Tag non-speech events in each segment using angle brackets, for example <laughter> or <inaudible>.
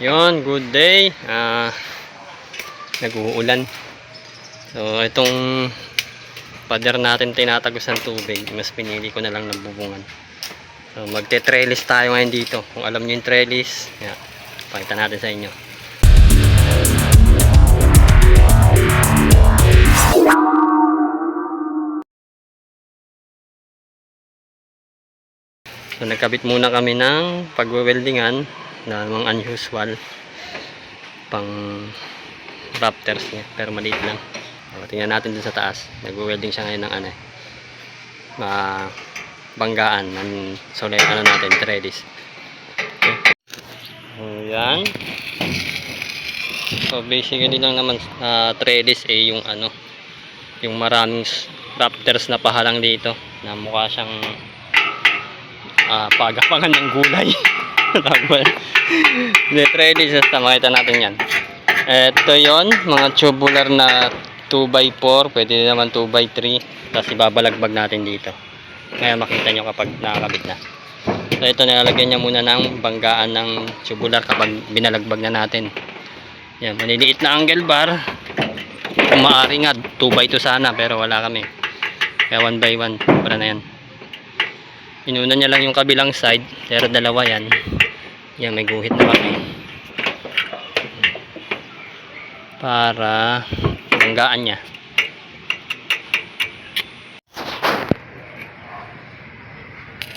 Yon, good day. Ah, nag-uulan. So, itong pader natin tinatagos ng tubig. Mas pinili ko na lang ng bubungan. So, magte-trellis tayo ngayon dito. Kung alam niyo yung trellis, yeah, pakita natin sa inyo. So, nagkabit muna kami ng pagwe-weldingan na mga unusual pang raptors niya pero maliit lang. So, tingnan natin dun sa taas. Nagwe-welding siya ngayon ng ano eh. Ma banggaan ng solid ano natin trellis. Okay. so yan so basically lang naman uh, trellis eh yung ano yung maraming s- raptors na pahalang dito na mukha siyang ah pagapangan ng gulay <laughs> Hindi, trellis. Basta makita natin yan. Ito yon mga tubular na 2x4. Pwede naman 2x3. Tapos ibabalagbag natin dito. Kaya makita nyo kapag nakakabit na. So ito nilalagyan niya muna ng banggaan ng tubular kapag binalagbag na natin. Yan, maliliit na angle bar. Kung maaari nga, 2x2 sana pero wala kami. Kaya 1x1. Para na yan. Inuna niya lang yung kabilang side, pero dalawa yan. Yan, may guhit na kami. Para banggaan niya.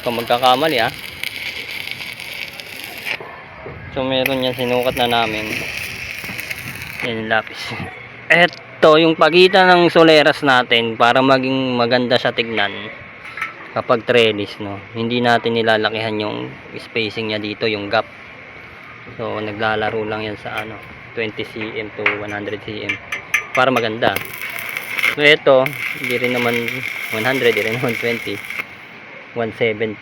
Kung magkakamali ah. So meron yan sinukat na namin. Yan yung lapis. <laughs> Eto yung pagitan ng soleras natin para maging maganda sa tignan kapag trellis no? Hindi natin nilalakihan yung spacing niya dito yung gap. So naglalaro lang yan sa ano 20 cm to 100 cm para maganda. So ito hindi rin naman 100 hindi rin naman 20 175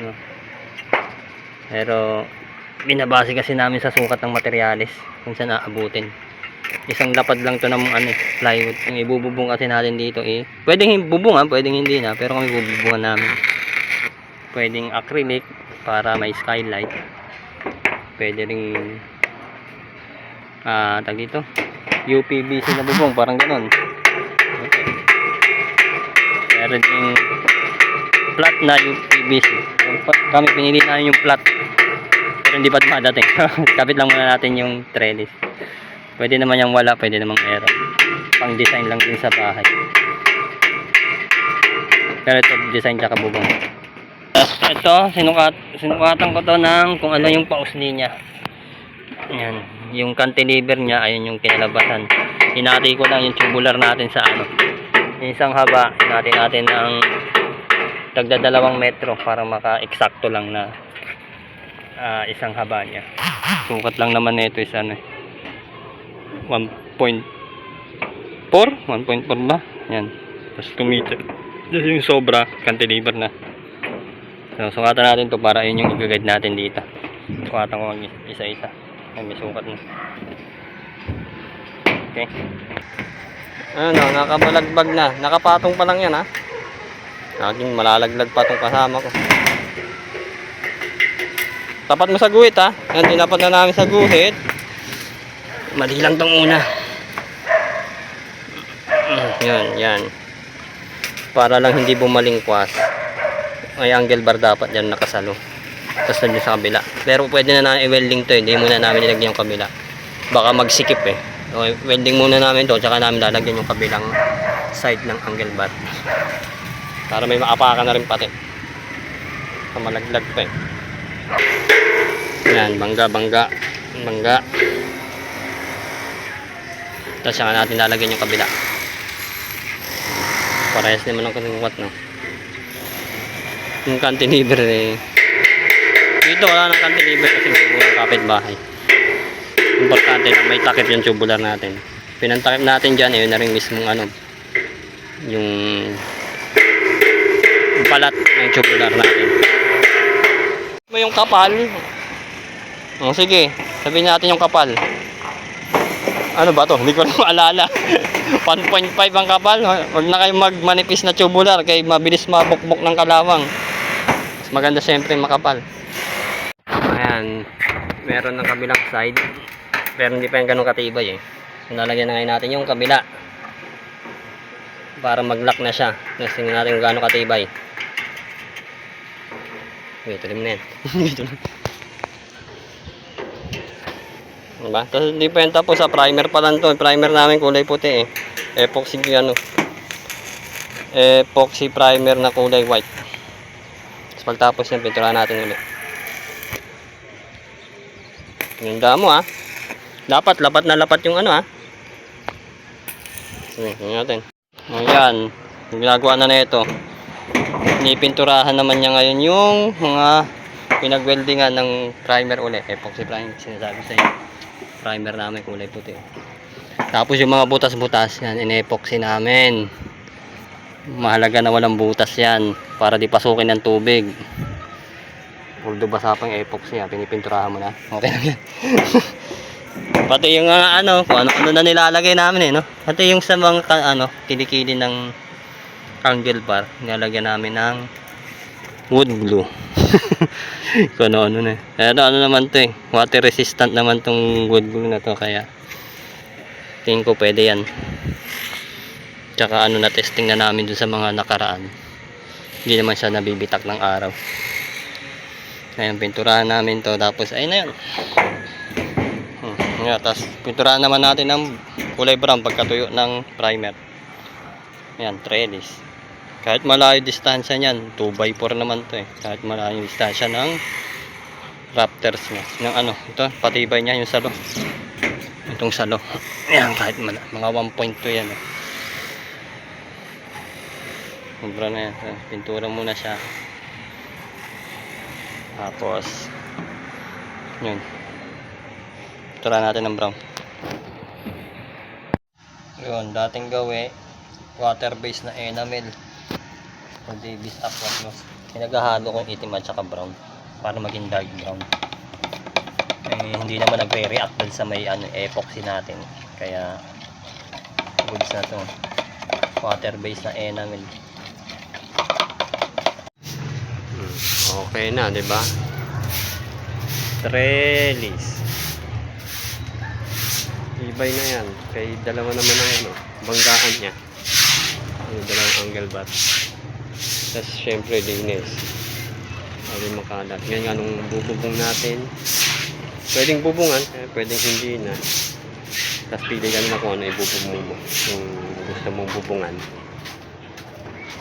no? pero binabase kasi namin sa sukat ng materyales kung saan aabutin isang lapad lang to ng ano, plywood. Yung ibububong kasi natin dito eh. Pwedeng bubungan, pwedeng hindi na. Pero kung ibububungan namin. Pwedeng acrylic para may skylight. Pwede ring ah, tag dito. UPVC na bubong, parang ganun. Okay. Meron ding flat na UPVC. Yung Kami pinili namin yung flat. Pero hindi pa dumadating. <laughs> Kapit lang muna natin yung trellis. Pwede naman yung wala, pwede namang meron. Pang design lang din sa bahay. Pero ito, design tsaka bubong. Ito, sinukat, sinukatan ko to ng kung ano yung pausli niya. Yan. Yung cantilever niya, ayun yung kinalabasan. Hinati ko lang yung tubular natin sa ano. Isang haba, hinati natin ng tagda dalawang metro para maka-eksakto lang na ah, isang haba niya. Sukat lang naman nito is ano eh. 1.4 1.4 ba? yan. Tapos 2 meter tapos yung sobra cantilever na. So sukatan natin to para yun yung i-guide natin dito. Sukatan ko mag isa-isa. Ay may sukat na. Okay. Ano nakabalagbag na. Nakapatong pa lang yan ha? Laging malalaglag pa tong kasama ko. Tapat mo sa guhit ha? Yan tinapat na namin sa guhit Mali lang tong una. Yan, yan. Para lang hindi bumalingkwas. May angle bar dapat dyan nakasalo. Tapos nandiyan sa kabila. Pero pwede na namin i-welding to. eh. Hindi muna namin nilagyan yung kabila. Baka magsikip eh. Okay, welding muna namin to. Tsaka namin lalagyan yung kabilang side ng angle bar. Para may maapakan na rin pati. Malaglag pa eh. Yan, bangga, bangga. Bangga. Tapos saka natin lalagyan yung kabila. Parehas naman ang kasukat, no? Yung cantilever eh. Dito wala nang cantilever kasi may mga kapitbahay. Importante lang may takip yung tubular natin. Pinantakip natin dyan, eh, yun na rin mismong ano, yung, balat ng tubular natin. Mo yung kapal. Oh, sige, sabihin natin yung kapal. Ano ba to? Hindi ko na <laughs> maalala. 1.5 ang kapal. Huwag na kayo magmanipis na tubular kay mabilis mabukbok ng kalawang. Mas maganda siyempre makapal. Ayan. Meron ng kabilang side. Pero hindi pa yung ganun katibay eh. So, nalagyan na ngayon natin yung kabila. Para mag-lock na siya. Tapos tingnan natin kung gaano katibay. Wait, tulim na yan. <laughs> Dito na. Diba? Tapos hindi pa tapos sa primer pa lang to. Yung Primer namin kulay puti eh. Epoxy ano. Epoxy primer na kulay white. Tapos pagtapos yan, pinturahan natin ulit. Ganda mo ah. Dapat, lapat na lapat yung ano ah. Sige, tingnan natin. Ayan. Yung ginagawa na na ito. Pinipinturahan naman niya ngayon yung mga pinagweldingan ng primer uli. Epoxy primer. Sinasabi sa inyo. Primer namin kulay puti. Tapos yung mga butas-butas, yan, in-epoxy namin. Mahalaga na walang butas yan para di pasukin ng tubig. Although basa pang epoxy, ha, pinipinturahan mo na. Okay lang yan. <laughs> Pati yung ah, ano, kung ano, ano na nilalagay namin eh, no? Pati yung sa mga ano, kilikili ng angle bar, nilalagyan namin ng wood glue. <laughs> kung ano, ano na. Pero ano naman to eh, water resistant naman tong wood glue na to, kaya tingin ko pwede yan. Tsaka ano na testing na namin dun sa mga nakaraan. Hindi naman siya nabibitak ng araw. Ayan, pinturahan namin to. Tapos, ayun na yun. Hmm, nga, tapos pinturahan naman natin ng kulay brown pagkatuyo ng primer. Ayan, trellis. Kahit malayo distansya niyan, 2x4 naman to eh. Kahit malayo distansya ng Raptors niya. Ng ano, ito, patibay niya yung salo. Itong salo. Ayan, kahit mala, mga 1.2 yan eh. Sobra na yan. Pintura muna siya. Tapos, yun. Tura natin ng brown. Yun, dating gawi, water-based na enamel. O Davis Aqua Plus. Pinaghahalo kong itim at saka brown para maging dark brown. Eh, hindi naman nagre-react dun sa may ano, epoxy natin. Kaya, goods na to. Water-based na enamel. Okay na, di ba? Trellis. Ibay na yan. Kay dalawa naman ang ano, banggaan niya. Yung dalawang angle bar. Tapos syempre linis. Hindi makalat. Ngayon nga nung bububong natin, pwedeng bubungan, eh, pwedeng hindi na. Tapos pili ka na kung ano ibububong mo. Yung gusto mong bubungan.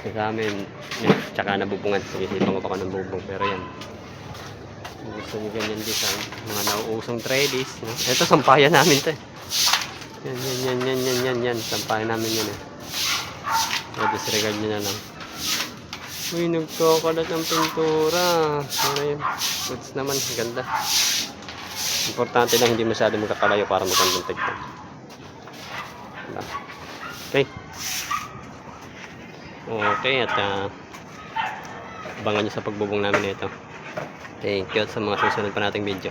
Sa amin, yun, tsaka nabubungan. Isipan ko ka ng bubong. Pero yan. Kung gusto nyo ganyan design. Mga nauusong trellis. No? Ito, sampayan namin to eh. Yan, yan, yan, yan, yan, yan, yan. Sampayan namin yan eh. O, disregard nyo na lang. Uy, nagkakalat ng pintura. Ano yun? Goods naman, ganda. Importante lang hindi masyado magkakalayo para magandang tignan. Diba? Okay. Okay, at uh, abangan nyo sa pagbubong namin nito. Thank you sa mga susunod pa nating video.